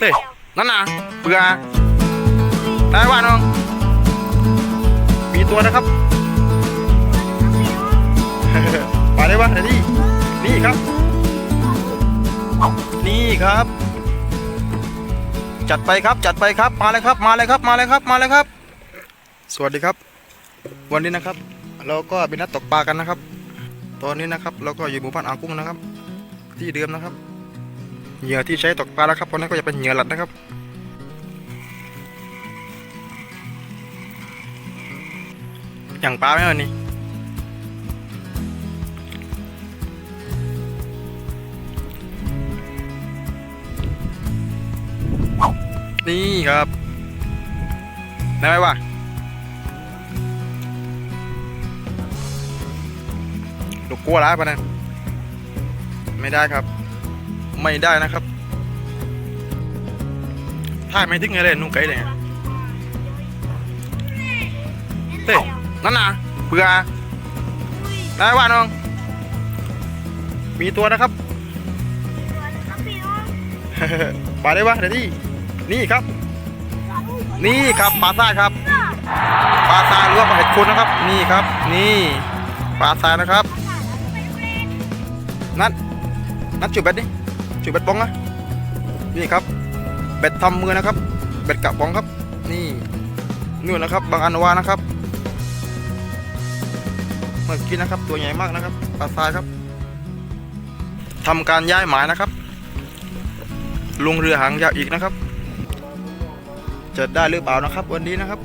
เฮ้นั่นน่ะเบื่อได้ว่าน้อง มีตัวนะครับมาได้ปะเดี๋ยวนี่นี่ครับ นี่ครับ จัดไปครับจัดไปครับมาเลยครับ มาเลยครับมาเลยครับมาเลยครับ สวัสดีครับ วันนี้นะครับ เราก็เป็นนัดตกปลากันนะครับ ตอนนี้นะครับ เราก็อยู่หมู่บ้านอ่างกุ้งนะครับ ที่เดิมนะครับ เหยื่อที่ใช้ตกปลาแล้วครับวันนี้นก็จะเป็นเหยื่อหลัดนะครับ อย่างปลาไหมวันนี้นี่ครับได้ไหมวะลูกกลัวร้ายปะนะไม่ได้ครับ ไม่ได้นะครับถ่ายไม่ถึงไงเลยนุ่งไก่เลยเต้นั่นน่ะเบื่อได้ว่าน้อง มีตัวนะครับปลาได้ปะเดี๋ยวนี่นี่ครับ นี่ครับปลาทรายครับปลาทรายหรือว่าปลาเห็ดโคนนะครับ นี่ครับ นี่ปลาทรายนะครับ นัดนัดจุดเบ็ดดิ จุดเบ็ดปองนะนี่ครับเบ็ดทำมือนะครับเบ็ดกะปองครับ นี่นู่นนะครับ บางอันวานะครับ เมื่อกี้นะครับ ตัวใหญ่มากนะครับปลาทรายครับทำการย้ายหมายนะครับ ลงเรือหางยาวอีกนะครับ จะได้หรือเปล่านะครับ วันนี้นะครับ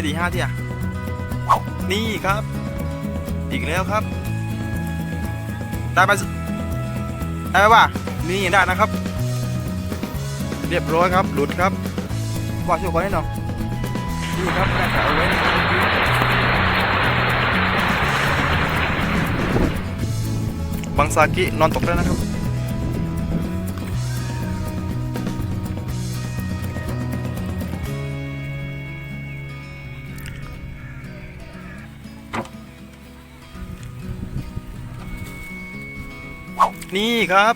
ไม่ดีห้าที่อะนี่ครับ อีกแล้วครับ ได้ไหมได้ไหมวะนี่ได้นะครับ เรียบร้อยครับ หลุดครับว่าช่วยคนให้หน่อยนี่ครับได้แต่เอาไว้นะครับบังซากินอนตกแล้วนะครับ นี่ครับ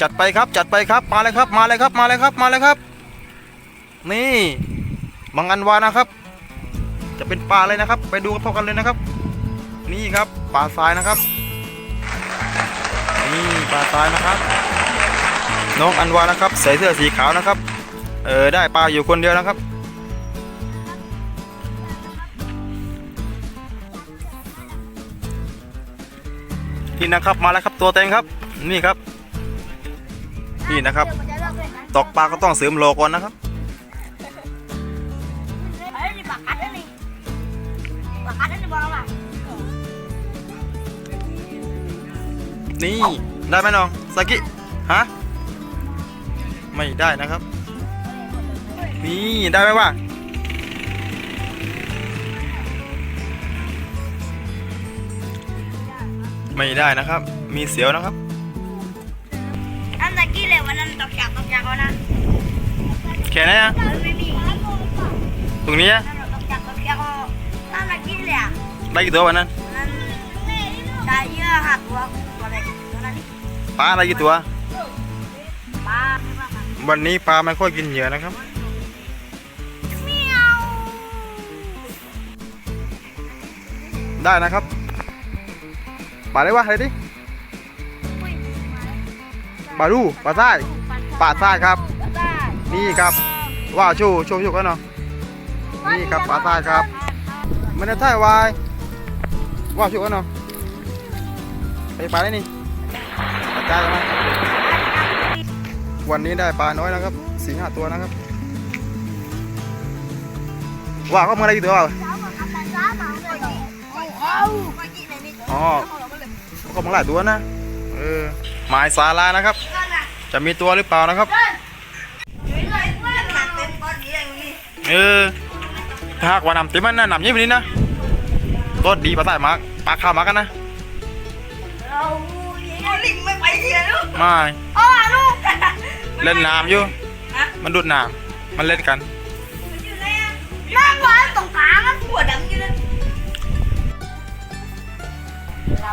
จัดไปครับจัดไปครับมาเลยครับมาเลยครับมาเลยครับมาเลยครับ นี่มังอันวานะครับ จะเป็นปลาอะไรนะครับ ไปดูกันพร้อมกันเลยนะครับ นี่ครับปลาทรายนะครับ นี่ปลาทรายนะครับ น้องอันวานะครับ ใส่เสื้อสีขาวนะครับ เออได้ปลาอยู่คนเดียวนะครับ นี่นะครับมาแล้วครับตัวเต็งครับ นี่ครับ นี่นะครับ ตกปลาก็ต้องเสริมโลก่อนนะครับนี่ได้ไหมน้องสากิฮะไม่ได้นะครับ นี่ได้ไหมวะ ไม่ได้นะครับ มีเสียวนะครับ อันตะกี้เลยวันนั้นตกจากตกจากเอานะแค่ไหนอะมันไม่มีตรงนี้อะนั่นตกจากตกจากเอาอันตะกี้เลยอะได้กี่ตัววันนั้นนั้นได้เยอะหักตัวตัวเล็กตัวนั้นนี่ปลาอะไรกี่ตัวปลาไม่ว่ากันวันนี้ปลาไม่ค่อยกินเหยื่อนะครับเมียวได้นะครับ ปลาอะไรวะอะไรดิ ปลาดูปลาใต้ปลาใต้ครับ นี่ครับว้าวโชว์โชว์โชว์กันเนาะนี่ครับปลาใต้ครับมันจะท่ายวายว้าวโชว์กันเนาะไปปลาได้นี่กระจายกันมาวันนี้ได้ปลาน้อยนะครับสี่ห้าตัวนะครับว้าวเขามาอะไรกี่ตัววะอ๋อ ก็มาหลายตัวนะเออหมายสาลานะครับ จะมีตัวหรือเปล่านะครับเออถ้ากว่านำเต็มมันนะนำยอะไปนี้นะต้นดีปลาใต้มาปลาข้าวมากันนะไม่ไปเที่ยวไม่อ๋อลูกเล่นน้ำอยู่มันดูดน้ำมันเล่นกันน้ำว่าตรงกลางมันปวดดังอยู่เลยเรา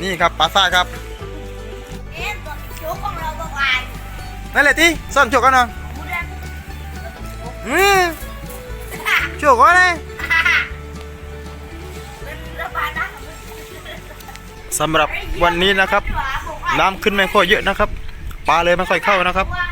นาะนี่ครับป่าซ่ายครับเอ๊ะตัวโชว์ของเราบอกว่านั่นแหละที่ซ่อนโชว์กันเนาะพูดแล้วอืมโชว์กันเลยเป็นระบายน้ำสำหรับวันนี้นะครับ น้ำขึ้นไม่ค่อยเยอะนะครับ ปลาเลยไม่ค่อยเข้านะครับว่า